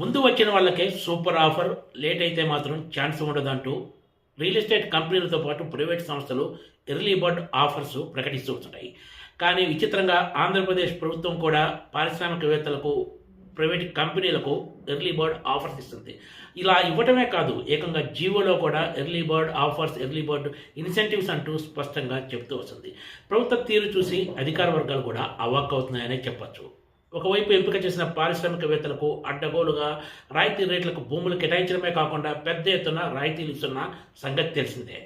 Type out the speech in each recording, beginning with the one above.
ముందు వచ్చిన వాళ్ళకే సూపర్ ఆఫర్ లేట్ అయితే మాత్రం ఛాన్స్ ఉండదంటూ రియల్ ఎస్టేట్ కంపెనీలతో పాటు ప్రైవేట్ సంస్థలు ఎర్లీ బర్డ్ ఆఫర్స్ ప్రకటిస్తూ వస్తున్నాయి కానీ విచిత్రంగా ఆంధ్రప్రదేశ్ ప్రభుత్వం కూడా పారిశ్రామికవేత్తలకు ప్రైవేట్ కంపెనీలకు ఎర్లీ బర్డ్ ఆఫర్స్ ఇస్తుంది. ఇలా ఇవ్వటమే కాదు ఏకంగా జియోలో కూడా early bird offers early bird incentives అంటూ స్పష్టంగా చెబుతూ వస్తుంది. ప్రభుత్వ తీరు చూసి అధికార వర్గాలు కూడా అవాక్ అవుతున్నాయనే చెప్పచ్చు. ఒకవైపు ఎంపిక చేసిన పారిశ్రామికవేత్తలకు అడ్డగోలుగా రాయితీ రేట్లకు భూములు కేటాయించడమే కాకుండా పెద్ద ఎత్తున రాయితీలు ఇస్తున్న సంగతి తెలిసిందే.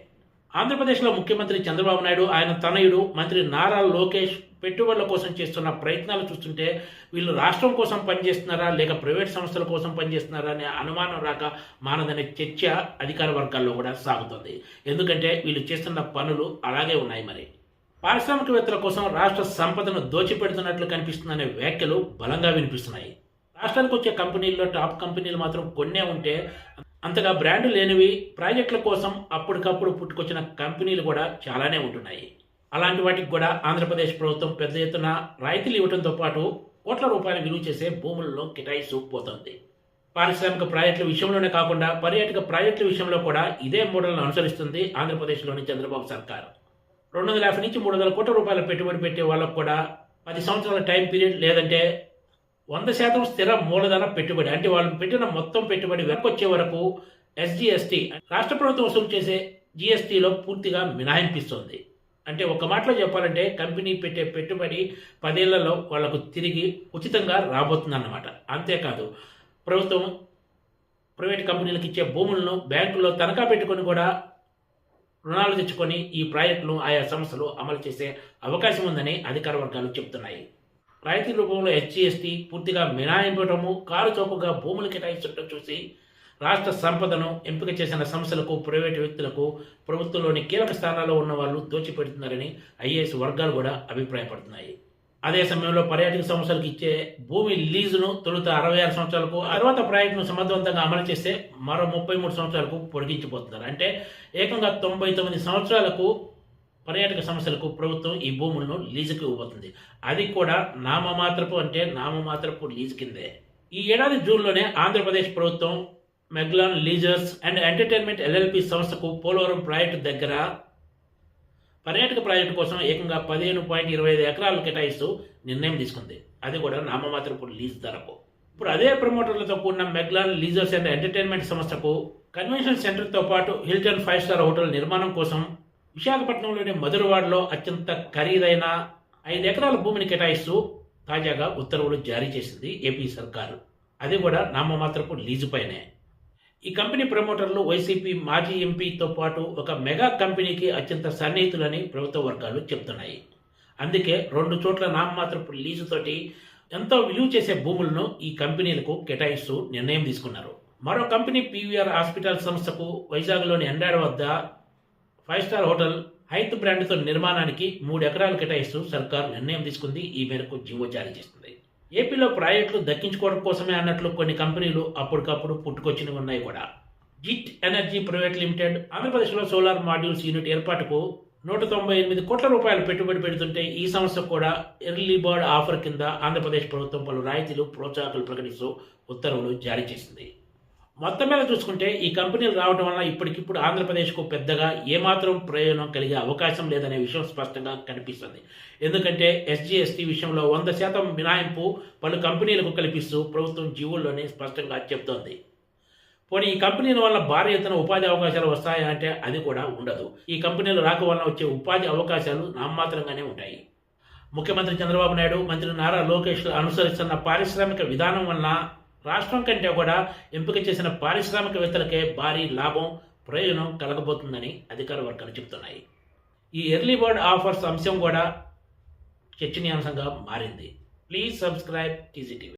ఆంధ్రప్రదేశ్లో ముఖ్యమంత్రి చంద్రబాబు నాయుడు ఆయన తనయుడు మంత్రి నారా లోకేష్ పెట్టుబడుల కోసం చేస్తున్న ప్రయత్నాలు చూస్తుంటే వీళ్ళు రాష్ట్రం కోసం పనిచేస్తున్నారా లేక ప్రైవేట్ సంస్థల కోసం పనిచేస్తున్నారా అనే అనుమానం రాక మానదనే చర్చ అధికార వర్గాల్లో కూడా సాగుతుంది. ఎందుకంటే వీళ్ళు చేస్తున్న పనులు అలాగే ఉన్నాయి మరి. పారిశ్రామికవేత్తల కోసం రాష్ట్ర సంపదను దోచిపెడుతున్నట్లు కనిపిస్తుందనే వ్యాఖ్యలు బలంగా వినిపిస్తున్నాయి. రాష్ట్రానికి వచ్చే కంపెనీల్లో టాప్ కంపెనీలు మాత్రం కొన్నే ఉంటే అంతగా బ్రాండ్ లేనివి ప్రాజెక్టుల కోసం అప్పటికప్పుడు పుట్టుకొచ్చిన కంపెనీలు కూడా చాలానే ఉంటున్నాయి. అలాంటి వాటికి కూడా ఆంధ్రప్రదేశ్ ప్రభుత్వం పెద్ద ఎత్తున రాయితీలు ఇవ్వడంతో పాటు కోట్ల రూపాయలు విలువ చేసే భూములలో కేటాయిస్తూ పోతుంది పారిశ్రామిక ప్రాజెక్టుల విషయంలోనే కాకుండా పర్యాటక ప్రాజెక్టుల విషయంలో కూడా ఇదే మోడల్ను అనుసరిస్తుంది ఆంధ్రప్రదేశ్లోని చంద్రబాబు సర్కార్. రెండు వందల యాభై నుంచి మూడు వందల కోట్ల రూపాయల పెట్టుబడి పెట్టే వాళ్ళకు కూడా పది సంవత్సరాల టైం పీరియడ్ లేదంటే వంద శాతం స్థిర మూలధన పెట్టుబడి అంటే వాళ్ళు పెట్టిన మొత్తం పెట్టుబడి వెనకొచ్చే వరకు ఎస్జిఎస్టీ రాష్ట్ర ప్రభుత్వం వసూలు చేసే జిఎస్టీలో పూర్తిగా మినహాయింపిస్తుంది. అంటే ఒక మాటలో చెప్పాలంటే కంపెనీ పెట్టే పెట్టుబడి పదేళ్ళలో వాళ్ళకు తిరిగి ఉచితంగా రాబోతుందన్నమాట. అంతేకాదు ప్రభుత్వం ప్రైవేట్ కంపెనీలకు ఇచ్చే భూములను బ్యాంకుల్లో తనఖా పెట్టుకొని కూడా రుణాలు తెచ్చుకొని ఈ ప్రాజెక్టును ఆయా సంస్థలు అమలు చేసే అవకాశం ఉందని అధికార వర్గాలు చెబుతున్నాయి. రాయితీ రూపంలో హెచ్జిఎస్టీ పూర్తిగా మినహాయింపడము కారు చౌకగా భూములు కేటాయించడం చూసి రాష్ట్ర సంపదను ఎంపిక చేసిన సంస్థలకు ప్రైవేటు వ్యక్తులకు ప్రభుత్వంలోని కీలక స్థానాల్లో ఉన్న వాళ్ళు దోచిపెడుతున్నారని ఐఏఎస్ వర్గాలు కూడా అభిప్రాయపడుతున్నాయి. అదే సమయంలో పర్యాటక సంస్థలకు ఇచ్చే భూమి లీజును తొలుత అరవై ఆరు సంవత్సరాలకు తర్వాత ప్రాజెక్టును సమర్థవంతంగా అమలు చేస్తే మరో ముప్పై మూడు సంవత్సరాలకు పొడిగించిపోతున్నారు అంటే ఏకంగా తొంభై తొమ్మిది సంవత్సరాలకు పర్యాటక సంస్థలకు ప్రభుత్వం ఈ భూములను లీజుకి ఇవ్వబోతుంది. అది కూడా నామమాత్రపు అంటే నామమాత్రపు లీజు కిందే. ఈ ఏడాది జూన్లోనే ఆంధ్రప్రదేశ్ ప్రభుత్వం Meglan leisures and entertainment LLP సంస్థకు పోలవరం ప్రాజెక్టు దగ్గర పర్యాటక ప్రాజెక్టు కోసం ఏకంగా పదిహేను పాయింట్ ఇరవై ఐదు ఎకరాలు కేటాయిస్తూ నిర్ణయం తీసుకుంది. అది కూడా నామమాత్రపు లీజ్ ధరకు. ఇప్పుడు అదే ప్రమోటర్లతో కూడిన మెగ్లాన్ లీజర్స్ అండ్ ఎంటర్టైన్మెంట్ సంస్థకు కన్వెన్షన్ సెంటర్తో పాటు హిల్టన్ ఫైవ్ స్టార్ హోటల్ నిర్మాణం కోసం విశాఖపట్నంలోని మధురవాడలో అత్యంత ఖరీదైన ఐదు ఎకరాల భూమిని కేటాయిస్తూ తాజాగా ఉత్తర్వులు జారీ చేసింది ఏపీ సర్కారు. అది కూడా నామమాత్రపు లీజు పైనే. ఈ కంపెనీ ప్రమోటర్లు వైసీపీ మాజీ ఎంపీతో పాటు ఒక మెగా కంపెనీకి అత్యంత సన్నిహితులని ప్రభుత్వ వర్గాలు చెబుతున్నాయి అందుకే రెండు చోట్ల నామమాత్రపు లీజుతోటి ఎంతో విలువ చేసే భూములను ఈ కంపెనీలకు కేటాయిస్తూ నిర్ణయం తీసుకున్నారు. మరో కంపెనీ పీవీఆర్ హాస్పిటల్ సంస్థకు వైజాగ్లోని ఎండాడ వద్ద ఫైవ్ స్టార్ హోటల్ హైత్ బ్రాండ్తో నిర్మాణానికి మూడు ఎకరాలు కేటాయిస్తూ సర్కార్ నిర్ణయం తీసుకుంది. ఈ మేరకు జీవో జారీ చేస్తుంది. ఏపీలో ప్రాజెక్టులు దక్కించుకోవడం కోసమే అన్నట్లు కొన్ని కంపెనీలు అప్పటికప్పుడు పుట్టుకొచ్చినవి ఉన్నాయి కూడా. జిట్ ఎనర్జీ ప్రైవేట్ లిమిటెడ్ ఆంధ్రప్రదేశ్లో సోలార్ మాడ్యూల్స్ యూనిట్ ఏర్పాటుకు నూట తొంభై ఎనిమిది కోట్ల రూపాయలు పెట్టుబడి పెడుతుంటే ఈ సంస్థ కూడా ఎర్లీ బర్డ్ ఆఫర్ కింద ఆంధ్రప్రదేశ్ ప్రభుత్వం పలు రాయితీలు ప్రోత్సాహకాలు ప్రకటిస్తూ ఉత్తర్వులు జారీ చేసింది. మొత్తం మీద చూసుకుంటే ఈ కంపెనీలు రావడం వల్ల ఇప్పటికిప్పుడు ఆంధ్రప్రదేశ్కు పెద్దగా ఏమాత్రం ప్రయోజనం కలిగే అవకాశం లేదనే విషయం స్పష్టంగా కనిపిస్తుంది. ఎందుకంటే ఎస్జీఎస్టీ విషయంలో వంద శాతం మినహాయింపు పలు కంపెనీలకు కల్పిస్తూ ప్రభుత్వం జీవుల్లోనే స్పష్టంగా చెబుతోంది పోనీ ఈ కంపెనీల వల్ల భారీ ఎత్తున ఉపాధి అవకాశాలు వస్తాయా అంటే అది కూడా ఉండదు. ఈ కంపెనీలు రాక వల్ల వచ్చే ఉపాధి అవకాశాలు నామమాత్రంగానే ఉంటాయి. ముఖ్యమంత్రి చంద్రబాబు నాయుడు మంత్రి నారా లోకేష్ అనుసరిస్తున్న పారిశ్రామిక విధానం వలన రాష్ట్రం కంటే కూడా ఎంపిక చేసిన పారిశ్రామికవేత్తలకే భారీ లాభం ప్రయోజనం కలగబోతుందని అధికార వర్గాలు చెబుతున్నాయి. ఈ ఎర్లీ బర్డ్ ఆఫర్స్ అంశం కూడా చర్చనీయాంశంగా మారింది. Please subscribe TGTV